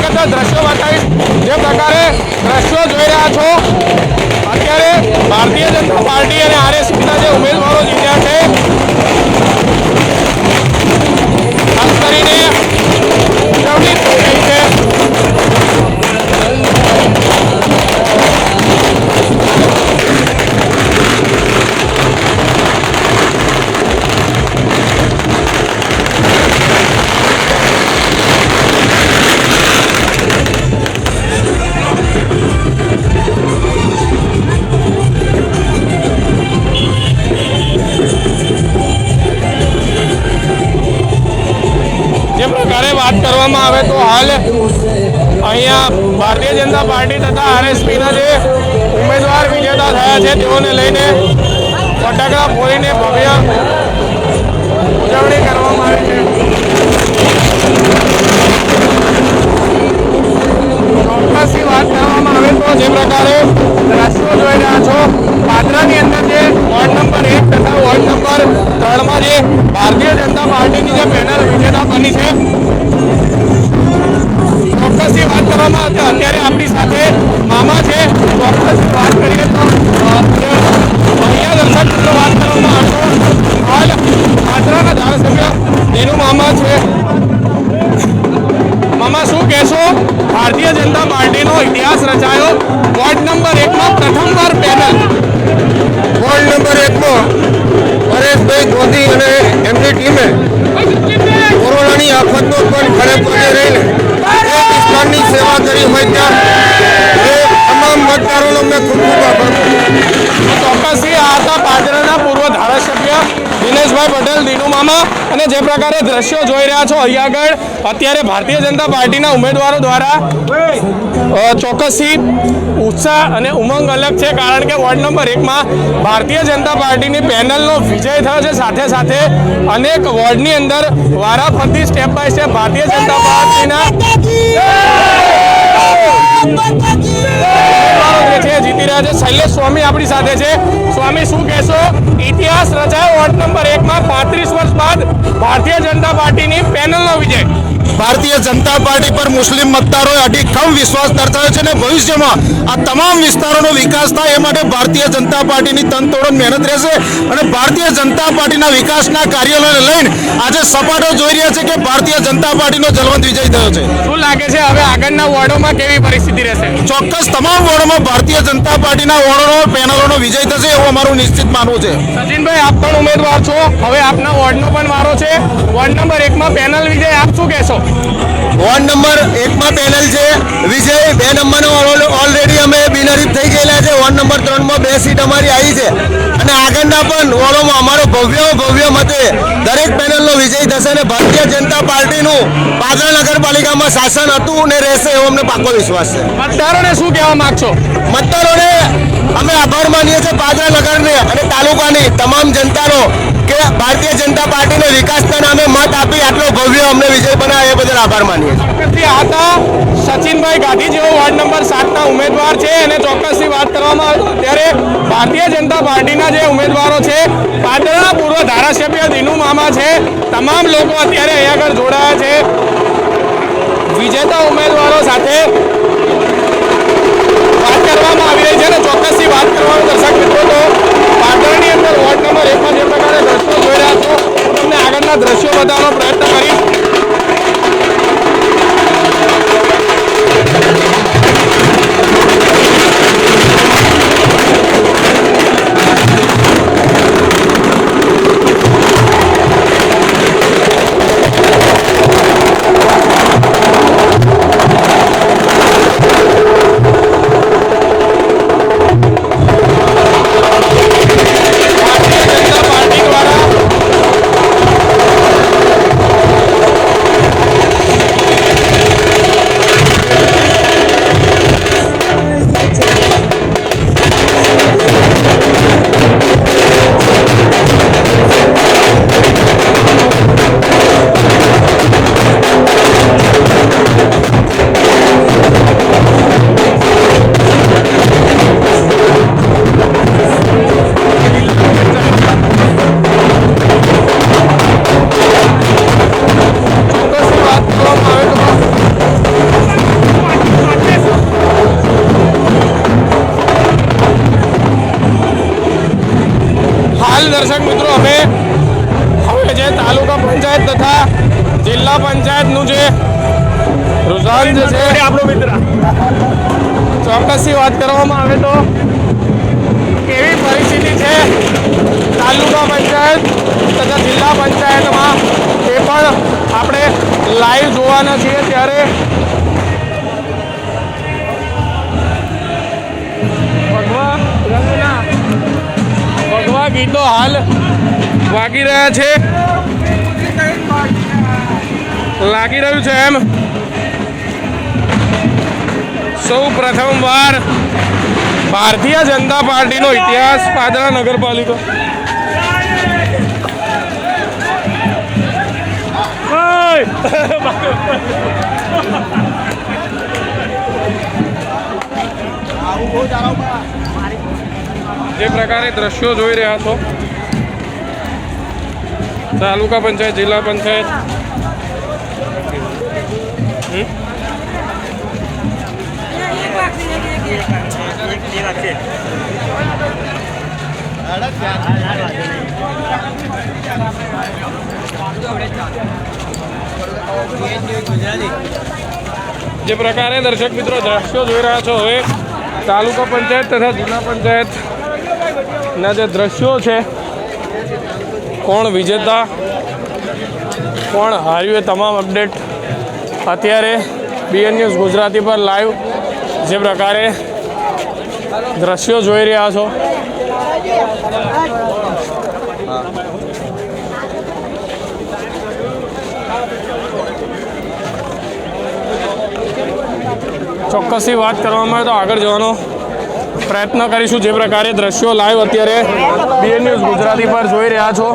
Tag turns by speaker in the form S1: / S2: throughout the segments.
S1: વધુ વાત દ્રશ્યો બતાવીશ. જે પ્રકારે દ્રશ્યો જોઈ રહ્યા છો. અત્યારે ભારતીય જનતા પાર્ટી અને આરએસપીના વાત કરવામાં આવે તો હાલ અહીંયા ભારતીય જનતા પાર્ટી તથા આરએસપીના જે ઉમેદવાર વિજેતા થયા છે, તેઓને લઈને ફટાકડા ફોડીને ભવ્ય ઉજવણી કરવામાં આવી છે.
S2: કરી હોય ત્યાં. તમામ મતદારોનો મેં ખૂબ ખૂબ આભાર
S1: ચોક્કસથી આ હતા પાદરાના પૂર્વ ધારાસભ્ય દિનેશભાઈ પટેલ, દીનુ મામા અને જે પ્રકારે દ્રશ્યો જોઈ રહ્યા છો અહીંયા આગળ, અત્યારે ભારતીય જનતા પાર્ટીના ઉમેદવારો દ્વારા ચોક્કસથી ઉત્સાહ અને ઉમંગ અલગ છે, કારણ કે વોર્ડ નંબર એકમાં ભારતીય જનતા પાર્ટીની પેનલનો વિજય થયો છે. સાથે સાથે અનેક વોર્ડની અંદર વારાફરતી step by step Bharatiya Janata પાર્ટીના જીતી રહ્યા છે. શૈલેષ સ્વામી આપણી સાથે છે. સ્વામી, શું કહેશો? ઇતિહાસ રચાયો, વોર્ડ નંબર એકમાં પાંત્રીસ વર્ષ બાદ ભારતીય જનતા પાર્ટીની પેનલનો વિજય.
S2: ભારતીય જનતા પાર્ટી પર મુસ્લિમ મતદારોએ અડીખમ વિશ્વાસ દર્શાવ્યો છે અને ભવિષ્યમાં આ તમામ વિસ્તારોનો વિકાસ થાય એ માટે ભારતીય જનતા પાર્ટીની તનતોડ મહેનત રહેશે અને ભારતીય જનતા પાર્ટીના વિકાસના કાર્યોને લઈને આજે સપાટો જોઈ રહ્યા છે કે ભારતીય જનતા પાર્ટીનો જલવંત વિજય થયો છે.
S1: શું લાગે છે હવે આગળના વોર્ડોમાં કેવી પરિસ્થિતિ રહેશે?
S2: ચોક્કસ તમામ વોર્ડોમાં ભારતીય જનતા પાર્ટીના વોર્ડોનો પેનલોનો વિજય થશે એવું અમારું નિશ્ચિત માનવું છે.
S1: સચિનભાઈ આપ પણ ઉમેદવાર છો. હવે આપના વોર્ડનો પણ વારો છે. વોર્ડ નંબર એકમાં પેનલ વિજય આપ શું કહેશો?
S2: વોર્ડ નંબર એકમાં પેનલ છે. વિજય બે નંબરનો ઓલરેડી અમે બિનહરીફ થઈ ગયેલા છે. વોર્ડ નંબર ત્રણમાં બે સીટ અમારી આવી છે. અને આગળના પણ વોર્ડોમાં અમારો ભવ્ય ભવ્ય મતે દરેક પેનલનો વિજય થશે અને ભારતીય જનતા પાર્ટીનું પાદરા નગરપાલિકામાં શાસન હતું અને રહેશે એવો અમને પાકો વિશ્વાસ છે.
S1: મતદારોને શું કહેવા માગશો?
S2: મતદારોને અમે આભાર માનીએ છીએ પાદરા નગરને અને તાલુકાની તમામ જનતાનો કે ભારતીય જનતા પાર્ટીને વિકાસના નામે મત આપી આટલો ભવ્ય અમને વિજય બનાવ્યો એ બદલ આભાર માનીએ છીએ.
S1: આ હતા સચિનભાઈ ગાંધી જેઓ વોર્ડ નંબર સાતના ઉમેદવાર છે અને ચોક્કસથી વાત કરવામાં ત્યારે ભારતીય જનતા પાર્ટીના જે ઉમેદવારો છે, પાટણના પૂર્વ ધારાસભ્ય દિનુ મામા છે, તમામ લોકો અત્યારે અહીંયા આગળ જોડાયા છે. વિજેતા ઉમેદવારો સાથે વાત કરવામાં આવી રહી છે અને ચોક્કસથી વાત કરવાનું દર્શક મિત્રો તો પાટણની અંદર વોર્ડ નંબર એકમાં જે પ્રકારે દ્રશ્યો જોઈ રહ્યા છો તમને આગળના દ્રશ્યો બતાવવાનો પ્રયત્ન કરીશ. ચોક્કસથી વાત કરવામાં આવે તો કેવી પરિસ્થિતિ છે? તાલુકા પંચાયત તથા જિલ્લા પંચાયતમાં એ પણ આપણે લાઈવ જોવાના છીએ ત્યારે. ભગવા ભગવા ગીતો હાલ વાગી રહ્યા છે. લાગી રહ્યું છે એમ? સૌ પ્રથમવાર ભારતીય જનતા પાર્ટીનો ઇતિહાસ પાદરા નગરપાલિકા. જે પ્રકારે દ્રશ્યો જોઈ રહ્યા છો, તાલુકા પંચાયત, જિલ્લા પંચાયત. જે પ્રકારે દર્શક મિત્રો દ્રશ્યો જોઈ રહ્યા છો હવે તાલુકા પંચાયત તથા જિલ્લા પંચાયતના જે દ્રશ્યો છે, કોણ વિજેતા, કોણ હાર્યું એ તમામ અપડેટ અત્યારે બીએન ન્યૂઝ ગુજરાતી પર લાઈવ જે પ્રકારે દ્રશ્યો જોઈ રહ્યા છો. ચોક્કસથી વાત કરવામાં આવે તો આગળ જવાનો પ્રયત્ન કરીશું જે પ્રકારે દ્રશ્યો લાઈવ અત્યારે બીએન ન્યૂઝ ગુજરાતી પર જોઈ રહ્યા છો.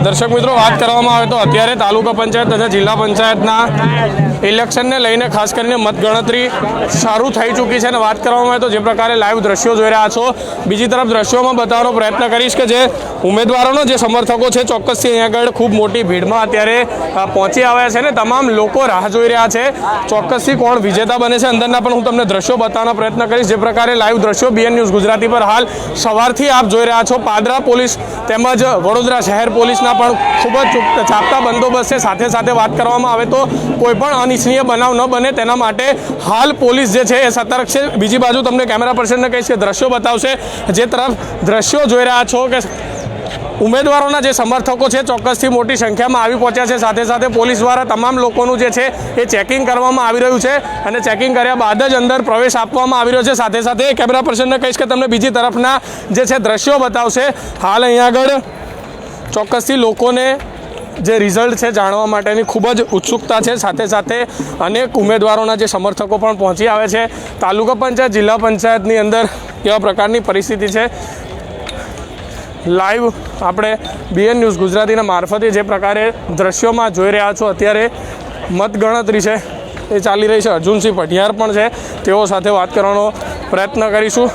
S1: દર્શક મિત્રો વાત કરવામાં આવે તો અત્યારે તાલુકા પંચાયત તથા જિલ્લા પંચાયતના ઇલેક્શનને લઈને ખાસ કરીને મતગણતરી શરૂ થઈ ચૂકી છે અને વાત કરવામાં આવે તો જે પ્રકારે લાઈવ દ્રશ્યો જોઈ રહ્યા છો. બીજી તરફ દ્રશ્યોમાં બતાવવાનો પ્રયત્ન કરીશ કે જે ઉમેદવારોનો જે સમર્થકો છે, ચોક્કસથી અહીંયા આગળ ખૂબ મોટી ભીડમાં અત્યારે પહોંચી આવ્યા છે ને તમામ લોકો રાહ જોઈ રહ્યા છે. ચોક્કસથી કોણ વિજેતા બને છે અંદરના પણ હું તમને દ્રશ્યો બતાવવાનો પ્રયત્ન કરીશ. જે પ્રકારે લાઈવ દ્રશ્યો બીએન ન્યૂઝ ગુજરાતી પર હાલ સવારથી આપ જોઈ રહ્યા છો. પાદરા પોલીસ તેમજ વડોદરા શહેર પોલીસના પણ ખૂબ જ ચુપ- ચાપતા બંદોબસ્ત છે. સાથે સાથે વાત કરવામાં આવે તો કોઈ પણ અનિચ્છનીય બનાવ ન બને તેના માટે હાલ પોલીસ જે છે એ સતર્ક છે. બીજી બાજુ તમને કેમેરા પર્સનને કહીશ કે દ્રશ્યો બતાવશે. જે તરફ દ્રશ્યો જોઈ રહ્યા છો કે ઉમેદવારોના જે સમર્થકો છે ચોક્કસથી મોટી સંખ્યામાં આવી પહોંચ્યા છે. સાથે સાથે પોલીસ દ્વારા તમામ લોકોનું જે છે એ ચેકિંગ કરવામાં આવી રહ્યું છે અને ચેકિંગ કર્યા બાદ જ અંદર પ્રવેશ આપવામાં આવી રહ્યો છે. સાથે સાથે કેમેરા પર્સનને કહીશ કે તમને બીજી તરફના જે છે દ્રશ્યો બતાવશે. હાલ અહીંયા આગળ ચોક્કસથી લોકોને જે રિઝલ્ટ છે જાણવા માટેની ખૂબ જ ઉત્સુકતા છે. સાથે સાથે અનેક ઉમેદવારોના જે સમર્થકો પણ પહોંચી આવે છે. તાલુકા પંચાયત, જિલ્લા પંચાયતની અંદર કેવા પ્રકારની પરિસ્થિતિ છે? લાઈવ આપણે બીએન ન્યૂઝ ગુજરાતીના મારફતે જે પ્રકારે દ્રશ્યોમાં જોઈ રહ્યા છો, અત્યારે મતગણતરી છે એ ચાલી રહી છે. અર્જુનસિંહ પઢિયાર પણ છે. તેઓ સાથે વાત કરવાનો પ્રયત્ન કરીશું.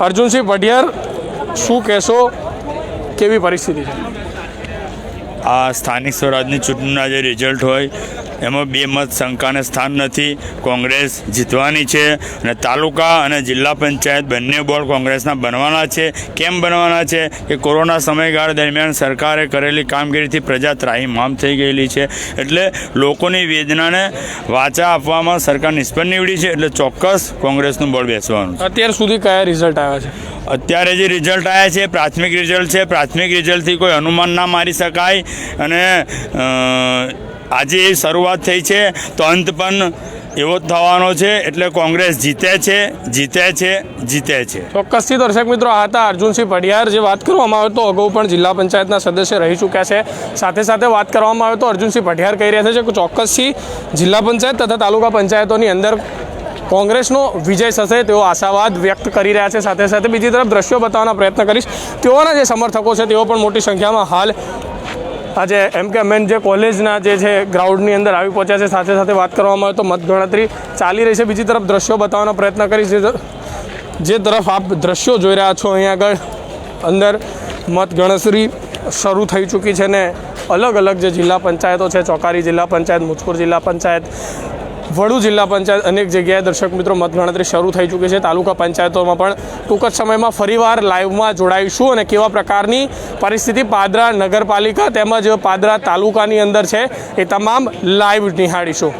S1: અર્જુનસિંહ પઢિયાર, શું કહેશો? કેવી પરિસ્થિતિ છે?
S3: આ સ્થાનિક સ્વરાજની ચૂંટણીના જે રિઝલ્ટ હોય એમાં બે મત શંકાને સ્થાન નથી. કોંગ્રેસ જીતવાની છે અને તાલુકા અને જિલ્લા પંચાયત બંને બોર્ડ કોંગ્રેસના બનવાના છે. કેમ બનવાના છે? કે કોરોના સમયગાળા દરમિયાન સરકારે કરેલી કામગીરીથી પ્રજા ત્રાહીમામ થઈ ગયેલી છે. એટલે લોકોની વેદનાને વાચા આપવામાં સરકાર નિષ્ફળ નીવડી છે. એટલે ચોક્કસ કોંગ્રેસનું બળ બેસવાનું
S1: અત્યાર સુધી કયા રિઝલ્ટ આવ્યા છે?
S3: અત્યારે જે રિઝલ્ટ આવ્યા છે પ્રાથમિક રિઝલ્ટ છે. પ્રાથમિક રિઝલ્ટથી કોઈ અનુમાન ના મારી શકાય. અને આજે એ શરૂઆત થઈ છે. તો અંત પણ એવો જ થવાનો છે. એટલે કોંગ્રેસ જીતે છે જીતે છે જીતે છે.
S1: ચોક્કસથી દર્શક મિત્રો, આ હતા અર્જુનસિંહ પઢિયાર. જે વાત કરવામાં આવે તો અગાઉ પણ જિલ્લા પંચાયતના સદસ્ય રહી ચૂક્યા છે. સાથે સાથે વાત કરવામાં આવે તો અર્જુનસિંહ પઢિયાર કહી રહ્યા છે કે ચોક્કસથી જિલ્લા પંચાયત તથા તાલુકા પંચાયતોની અંદર કોંગ્રેસનો વિજય થશે તેઓ આશાવાદ વ્યક્ત કરી રહ્યા છે. સાથે સાથે બીજી તરફ દ્રશ્યો બતાવવાનો પ્રયત્ન કરીશ. તેઓના જે સમર્થકો છે તેઓ પણ મોટી સંખ્યામાં હાલ આજે એમ કે મેન જે કોલેજના જે છે ગ્રાઉન્ડની અંદર આવી પહોંચ્યા છે, સાથે સાથે વાત કરવામાં આવે તો મતગણતરી ચાલી રહી છે. બીજી તરફ દ્રશ્યો બતાવવાનો પ્રયત્ન કરી છે જે તરફ આપ દ્રશ્યો જોઈ રહ્યા છો અહીંયા આગળ, અંદર મતગણતરી શરૂ થઈ ચૂકી છે ને અલગ અલગ જે જિલ્લા પંચાયતો છે, ચોકારી જિલ્લા પંચાયત મુજપુર જિલ્લા પંચાયત વડુ જિલ્લા પંચાયત અનેક જગ્યાએ દર્શક મિત્રો મતગણતરી શરૂ થઈ ચૂકી છે. તાલુકા પંચાયતોમાં પણ ટૂંક જ સમયમાં ફરીવાર લાઈવમાં જોડાઈશું અને કેવા પ્રકારની પરિસ્થિતિ પાદરા નગરપાલિકા તેમજ પાદરા તાલુકાની અંદર છે એ તમામ લાઈવ નિહાળીશું.